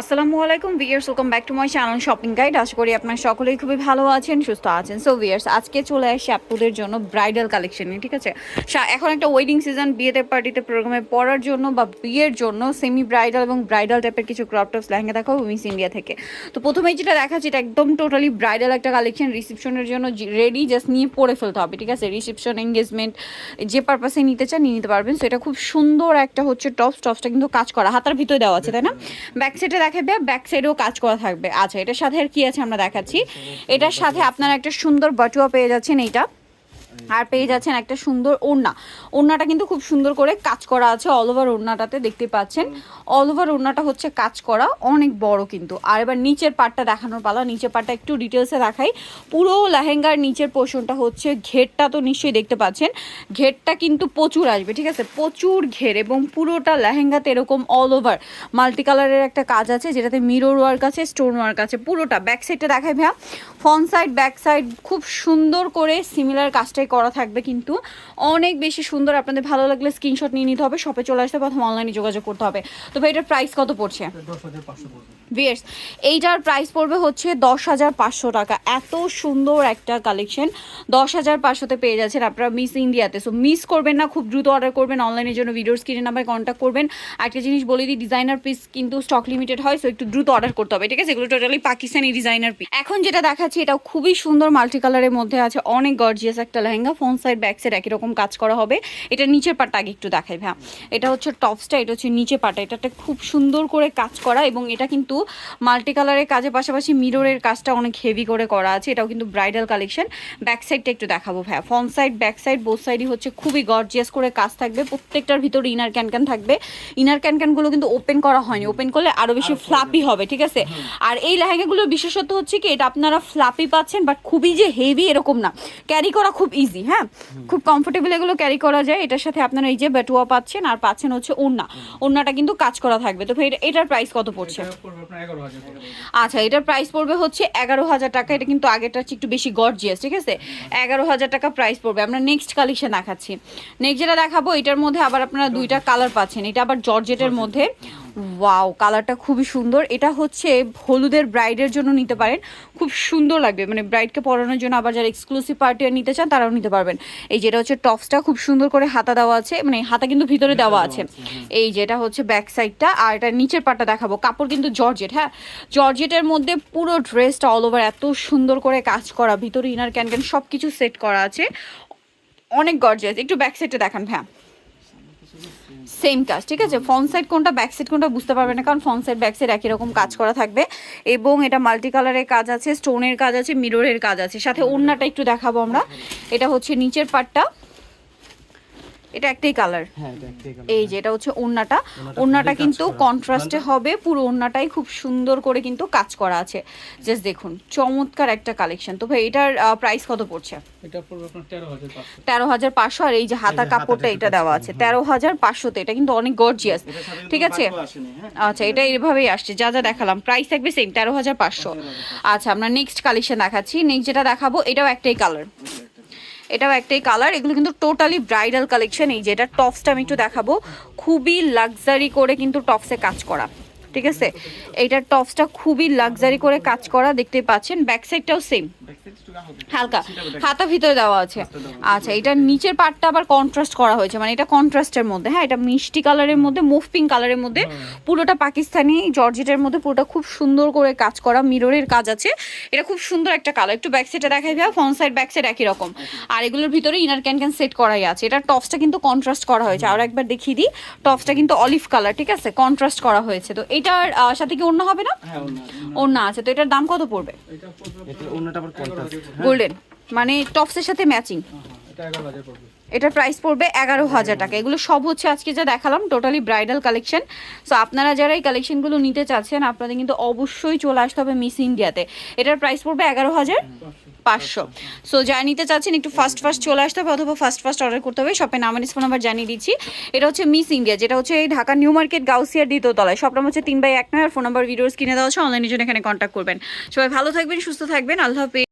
আসসালামু আলাইকুম viewers welcome back to my channel shopping guide আশা করি আপনার সকলেই খুবই ভালো আছেন, সুস্থ আছেন। সো ভিয়ার্স আজকে চলে আসি আপুদের জন্য ব্রাইডাল কালেকশন ঠিক আছে? এখন একটা ওয়েডিং সিজন বিয়েতে পার্টিতে প্রোগ্রামে পড়ার জন্য বা বিয়ের জন্য সেমি ব্রাইডাল এবং ব্রাইডাল টাইপের কিছু ক্রপ টপস লেহেঙ্গা দেখাবো মিস ইন্ডিয়া থেকে। তো প্রথমেই যেটা দেখাচ্ছি, এটা একদম টোটালি ব্রাইডাল একটা কালেকশন রিসেপশনের জন্য রেডি জাস্ট নিয়ে পরে ফেলতে হবে, ঠিক আছে? রিসেপশন এঙ্গেজমেন্ট যে পারপাসে নিতে চান, নিয়ে নিতে পারবেন। সো এটা খুব সুন্দর একটা হচ্ছে টপস টপসটা কিন্তু কাজ করা, হাতার ভিতরে দেওয়া আছে, তাই না? ব্যাক সাইডে দেখাবে ব্যাক সাইডেও কাজ করা থাকবে। আচ্ছা এটার সাথে আর কি আছে আমরা দেখাচ্ছি? এটার সাথে আপনারা একটা সুন্দর বাটুয়া পেয়ে যাচ্ছেন এইটা। আর পেয়ে যাচ্ছেন একটা সুন্দর ওড়না। ওড়নাটা কিন্তু খুব সুন্দর করে কাজ করা আছে অল ওভার ওড়নাটাতে, দেখতে পাচ্ছেন। অল ওভার ওড়নাটা হচ্ছে কাজ করা, অনেক বড় কিন্তু। আর এবার নিচের পাটটা দেখানোর পালা, নিচের পাটটা একটু ডিটেলসে দেখাই। পুরো লেহেঙ্গার নিচের পোর্শনটা হচ্ছে, ঘেরটা তো নিশ্চয়ই দেখতে পাচ্ছেন। ঘেরটা কিন্তু প্রচুর আসবে, ঠিক আছে? প্রচুর ঘের এবং পুরোটা লেহেঙ্গাতে এরকম অল ওভার মাল্টি কালারের একটা কাজ আছে, যেটাতে মিরর ওয়ার্ক আছে স্টোন ওয়ার্ক আছে, পুরোটা। ব্যাক সাইডটা দেখাই ভাইয়া। ফ্রন্ট সাইড ব্যাক সাইড খুব সুন্দর করে সিমিলার কাজটাই করা থাকবে, কিন্তু অনেক বেশি সুন্দর আপনাদের ভালো লাগলে স্ক্রিনশট নিয়ে নিতে হবে শপে চলে আসতে প্রথম অনলাইনে যোগাযোগ করতে হবে। তো ভাই, এটার প্রাইস কত পড়ছে? ভিয়ার্স এইটার প্রাইস পড়বে হচ্ছে দশ হাজার পাঁচশো টাকা। এত সুন্দর একটা কালেকশন দশ হাজার পাঁচশোতে পেয়ে যাচ্ছেন আপনারা মিস ইন্ডিয়াতে সো মিস করবেন না, খুব দ্রুত অর্ডার করবেন অনলাইনের জন্য ভিডিওর স্ক্রিনে নাম্বার কন্ট্যাক্ট করবেন। একটা জিনিস বলে দিই ডিজাইনার পিস কিন্তু স্টক লিমিটেড হয় সো একটু দ্রুত অর্ডার করতে হবে, ঠিক আছে? এগুলো টোটালি পাকিস্তানি ডিজাইনার পিস এখন যেটা দেখাচ্ছি, এটাও খুবই সুন্দর মাল্টি কালারের মধ্যে আছে, অনেক গর্জিয়াস একটা lehenga. Front side back side একই রকম কাজ করা হবে। এটা নিচের পাটটা আগে একটু দেখাই হ্যাঁ এটা হচ্ছে টপসটা এটা হচ্ছে নিচে পাটা এটাতে খুব সুন্দর করে কাজ করা এবং এটা কিন্তু মাল্টি কালারের কাজের পাশাপাশি মিররের কাজটা অনেক হেভি করে করা আছে। এটাও কিন্তু ব্রাইডাল কালেকশন ব্যাক সাইডটা একটু দেখাবো হ্যাঁ front side back side both সাইডই হচ্ছে খুবই গর্জিয়াস করে কাজ থাকবে। প্রত্যেকটার ভিতরে ইনার ক্যান ক্যান থাকবে। ইনার ক্যান ক্যানগুলো কিন্তু ওপেন করা হয়নি। ওপেন করলে আরও বেশি ফ্লাপি হবে ঠিক আছে? আর এই লেহেঙ্গাগুলোর বিশেষত্ব হচ্ছে কি এটা আপনারা ফ্লাপি পাচ্ছেন বাট খুবই যে হেভি এরকম না। ক্যারি করা খুব ইজি হ্যাঁ? খুব কমফোর্টেবল এগুলো ক্যারি করা যায়। এটার সাথে আপনারা এই যে বেটুয়া পাচ্ছেন আর পাচ্ছেন হচ্ছে ওড়না। ওড়নাটা কিন্তু কাজ করা থাকবে। তো ভাই এটার প্রাইস কত পড়ছে? আচ্ছা এটার প্রাইস পড়বে হচ্ছে এগারো হাজার টাকা। এটা কিন্তু আগেরটার চেয়ে একটু বেশি গর্জিয়াস ঠিক আছে? এগারো হাজার টাকা প্রাইস পড়বে। আমরা নেক্সট কালেকশন দেখাচ্ছি। নেক্সট যেটা দেখাবো এটার মধ্যে আবার আপনারা দুইটা কালার পাচ্ছেন। এটা আবার জর্জেটের মধ্যে। ওয়াও কালারটা খুবই সুন্দর। এটা হচ্ছে হলুদের ব্রাইডের জন্য নিতে পারেন। খুব সুন্দর লাগবে। মানে ব্রাইডকে পরানোর জন্য আবার যারা এক্সক্লুসিভ পার্টি নিতে চান তারাও নিতে পারবেন। এই যেটা হচ্ছে টপসটা খুব সুন্দর করে হাতা দেওয়া আছে। মানে হাতা কিন্তু ভিতরে দেওয়া আছে। এই যেটা হচ্ছে ব্যাক সাইডটা আর এটা নিচের পাটটা দেখাবো। কাপড় কিন্তু জর্জেট হ্যাঁ? জর্জেটের মধ্যে পুরো ড্রেসটা অল ওভার এত সুন্দর করে কাজ করা। ভিতরে ইনার ক্যান ক্যান সব কিছু সেট করা আছে। অনেক গর্জিয়াস একটু ব্যাক সাইডটা দেখান হ্যাঁ সেম কাজ, ঠিক আছে? ফ্রন্ট সাইড কোনটা ব্যাক সাইড কোনটা বুঝতে পারবে না, কারণ ফ্রন্ট সাইড ব্যাক সাইড একই রকম কাজ করা থাকবে। এবং এটা মাল্টি কালারের কাজ আছে স্টোনের কাজ আছে মিররের কাজ আছে। সাথে ওড়নাটা একটু দেখাবো আমরা। এটা হচ্ছে নিচের পাটটা এটা একটাই কালার হ্যাঁ কালার। এই যে এটা হচ্ছে ওড়নাটা ওড়নাটা কিন্তু কন্ট্রাস্টে হবে পুরো ওড়নাটাই খুব সুন্দর করে কিন্তু কাজ করা আছে। জাস্ট দেখুন চমৎকার একটা কালেকশন তো ভাই এটার প্রাইস কত পড়ছে? তেরো হাজার পাঁচশো। আর এই যে হাতা কাপড়টা এটা দেওয়া আছে। তেরো হাজার পাঁচশোতে। এটা কিন্তু অনেক গর্জিয়াস ঠিক আছে? আচ্ছা এটা এইভাবেই আসছে। যা যা দেখালাম প্রাইস থাকবে সেম তেরো হাজার পাঁচশো। আচ্ছা আমরা নেক্সট কালেকশন দেখাচ্ছি। নেক্সট যেটা দেখাবো এটাও একটাই কালার এটাও একটাই কালার এগুলো কিন্তু টোটালি ব্রাইডাল কালেকশন এই যেটা টপসটা আমি একটু দেখাবো। খুবই লাক্সারি করে কিন্তু টপসে কাজ করা, ঠিক আছে? এইটার টপসটা খুবই লাক্সারি করে কাজ করা দেখতে পাচ্ছেন। ব্যাক সাইডটাও সেম হালকা। হাতা ভিতরে দেওয়া আছে। আচ্ছা এটার নিচের পার্টটা আবার কন্ট্রাস্ট করা হয়েছে। মানে এটা কন্ট্রাস্টের মধ্যে। হ্যাঁ এটা মিষ্টি কালারের মধ্যে মুভ পিঙ্ক কালারের মধ্যে। পুরোটা পাকিস্তানি জর্জেটের মধ্যে পুরোটা খুব সুন্দর করে কাজ করা মিররের কাজ আছে। এটা খুব সুন্দর একটা কালার। একটু ব্যাক সাইডে দেখাই ভাই ফ্রন্ট সাইড ব্যাক সাইড একই রকম। আর এগুলোর ভিতরে ইনার ক্যান ক্যান সেট করাই আছে। এটা টপসটা কিন্তু কন্ট্রাস্ট করা হয়েছে। আর একবার দেখিয়ে দিই। টপসটা কিন্তু অলিভ কালার ঠিক আছে? কন্ট্রাস্ট করা হয়েছে। তো এটার সাথে কি অন্য হবে না? হ্যাঁ অন্য অন্য আছে। তো এটার দাম কত পড়বে? এটা পড়বে এটা অন্যটা আবার কন্ট্রাস্ট গোল্ডেন মানে টপসের সাথে ম্যাচিং হ্যাঁ, হ্যাঁ, এটার প্রাইস পড়বে। এগারো হাজার টাকা। এগুলো সব হচ্ছে আজকে যা দেখালাম টোটালি ব্রাইডাল কালেকশন সো আপনারা যারা এই কালেকশনগুলো নিতে চাচ্ছেন আপনাদের কিন্তু অবশ্যই চলে আসতে হবে মিস ইন্ডিয়াতে এটার প্রাইস পড়বে এগারো হাজার পাঁচশো। সো যা নিতে চাচ্ছেন একটু ফার্স্ট ফার্স্ট চলে আসতে হবে অথবা ফার্স্ট ফার্স্ট অর্ডার করতে হবে। শপে নাম ফোন নাম্বার জানিয়ে দিচ্ছি। এটা হচ্ছে মিস ইন্ডিয়া যেটা হচ্ছে এই ঢাকা নিউ মার্কেট গাউসিয়ার দ্বিতীয় তলায়। সব নাম হচ্ছে তিন বাই এক নয় আর ফোন নাম্বার ভিডিওস কিনে দেওয়া হচ্ছে অনলাইনের জন্য এখানে কন্ট্যাক্ট করবেন। সবাই ভালো থাকবেন সুস্থ থাকবেন। আল্লাহ